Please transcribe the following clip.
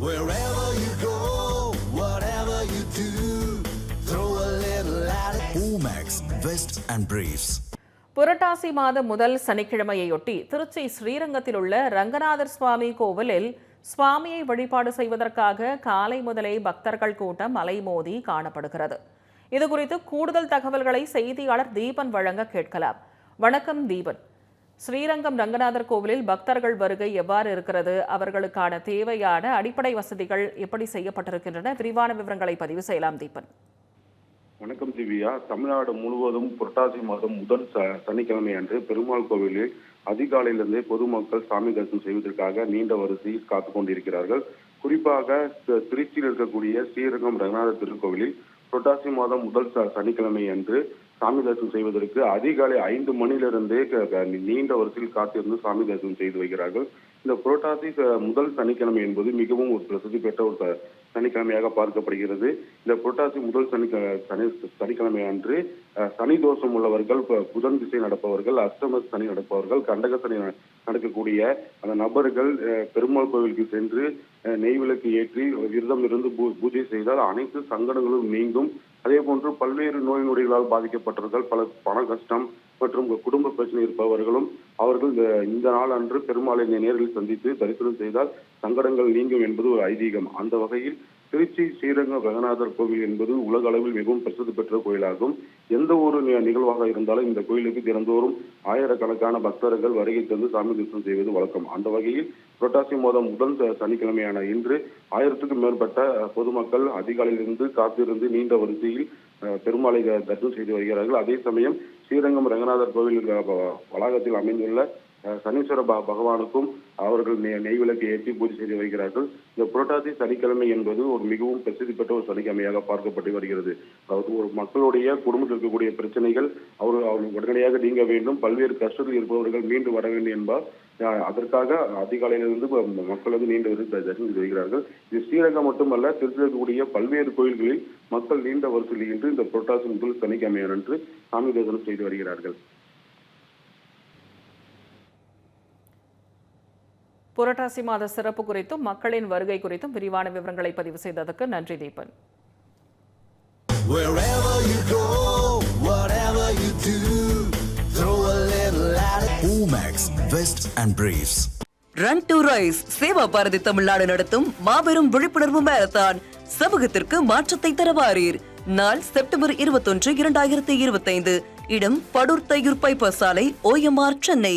Wherever you go, whatever you do, throw a little at it. Omax, Vest and Briefs. புரட்டாசி மாதம் முதல் சனிக்கிழமையொட்டி திருச்சி ஸ்ரீரங்கத்தில் உள்ள ரங்கநாதர் சுவாமி கோவிலில் சுவாமியை வழிபாடு செய்வதற்காக காலை முதலே பக்தர்கள் கூட்டம் அலைமோதி காணப்படுகிறது இதுகுறித்து கூடுதல் தகவல்களை செய்தியாளர் தீபன் வழங்க கேட்கலாம் வணக்கம் தீபன் ஸ்ரீரங்கம் ரங்கநாதர் கோவிலில் பக்தர்கள் வருகை எவ்வாறு இருக்கிறது? அவர்களுக்கான தேவையான அடிப்படை வசதிகள் எப்படி செய்யப்பட்டிருக்கின்றன? விரிவான விவரங்களை பதிவு செய்யலாம் தீபன். வணக்கம் திவ்யா. தமிழ்நாடு முழுவதும் புரட்டாசி மாதம் முதல் ச- சனிக்கிழமை அன்று பெருமாள் கோவிலில் அதிகாலையிலிருந்தே பொதுமக்கள் சாமி தரிசனம் செய்வதற்காக நீண்ட வரிசையில் காத்து கொண்டிருக்கிறார்கள். குறிப்பாக திருச்சியில் இருக்கக்கூடிய ஸ்ரீரங்கம் ரங்கநாதர் திருக்கோவிலில் புரட்டாசி மாதம் முதல் ச- சனிக்கிழமை அன்று சாமி தரிசனம் செய்வதற்கு அதிகாலை ஐந்து மணியிலிருந்தே க- நீண்ட வரிசையில் காத்திருந்து சாமி தரிசனம் செய்து வருகிறார்கள் இந்த புரோட்டாசி முதல் சனிக்கிழமை என்பது மிகவும் ஒரு பிரசித்தி பெற்ற ஒரு சனிக்கிழமையாக பார்க்கப்படுகிறது. இந்த புரட்டாசி முதல் சனி சனி சனிக்கிழமை அன்று சனி தோஷம் உள்ளவர்கள் புதன் திசை நடப்பவர்கள் அஷ்டம சனி நடப்பவர்கள் கண்டக சனி ந- நடக்கக்கூடிய அந்த நபர்கள் பெருமாள் கோவிலுக்கு சென்று நெய் விளக்கு ஏற்றி விரதம் இருந்து பூ- பூஜை செய்தால் அனைத்து சங்கடங்களும் நீங்கும். அதே போன்று பல்வேறு நோய் நொடிகளால் பாதிக்கப்பட்டவர்கள் பல பண கஷ்டம் மற்றும் குடும்ப பிரச்சனை இருப்பவர்களும் அவர்கள் இந்த இந்த நாள் அன்று பெருமாளை நேரில் சந்தித்து தரிசனம் செய்தால் சங்கடங்கள் நீங்கும் என்பது ஒரு ஐதீகம். அந்த வகையில் திருச்சி ஸ்ரீரங்க ரங்கநாதர் கோவில் என்பது உலக அளவில் மிகவும் பிரசித்தி பெற்ற கோயிலாகும். எந்த ஒரு நி- நிகழ்வாக இருந்தாலும் இந்த கோயிலுக்கு தினந்தோறும் ஆயிரக்கணக்கான பக்தர்கள் வருகை தந்து சாமி தரிசனம் செய்வது வழக்கம். அந்த வகையில் புரட்டாசி மாதம் முதல் சனிக்கிழமையான இன்று ஆயிரத்துக்கும் மேற்பட்ட பொதுமக்கள் அதிகாலையிலிருந்து காத்திருந்து நீண்ட வரிசையில் அஹ், பெருமாளை தரிசனம் செய்து வருகிறார்கள். அதே சமயம் ஸ்ரீரங்கம் ரங்கநாதர் கோவில் வ- வளாகத்தில் அமைந்துள்ள சனீஸ்வர பகவானுக்கும் அவர்கள் நெய் நெய் விளக்கு ஏற்றி பூஜை செய்து வருகிறார்கள் இந்த புரட்டாசி சனிக்கிழமை என்பது ஒரு மிகவும் பிரசித்தி பெற்ற ஒரு சனிக்கிழமையாக பார்க்கப்பட்டு வருகிறது. அதாவது ஒரு மக்களுடைய குடும்பத்தில் இருக்கக்கூடிய பிரச்சனைகள் அவர் அவர்கள் உடனடியாக நீங்க வேண்டும். பல்வேறு கஷ்டத்தில் இருப்பவர்கள் மீண்டு வர வேண்டும் என்பார். அதற்காக அதிகாலையிலிருந்து மக்கள் வந்து நீண்ட வரிசை தரிசனம் செய்கிறார்கள் வருகிறார்கள். இது ஸ்ரீரங்கம் மட்டுமல்ல திருச்சியில் இருக்கக்கூடிய பல்வேறு கோயில்களில் மக்கள் நீண்ட வரிசையில் இன்று இந்த புரட்டாசி முதல் சனிக்கிழமை என்று சாமி தரிசனம் செய்து வருகிறார்கள். புரட்டாசி மாத சிறப்பு குறித்தும் மக்களின் வருகை குறித்தும் விரிவான விவரங்களை பதிவு செய்ததற்கு நன்றி Deepan. Run to rise Seva Bharathi Tamil Nadu நடத்தும் மாபெரும் விழிப்புணர்வு மாரத்தான் சமூகத்திற்கு மாற்றத்தை தரவாரீர் நாள் செப்டம்பர் இருபத்தொன்று இரண்டாயிரத்தி இருபத்தைந்து இடம் படூர் தையூர் பைப்பர் சாலை ஓஎம்ஆர் சென்னை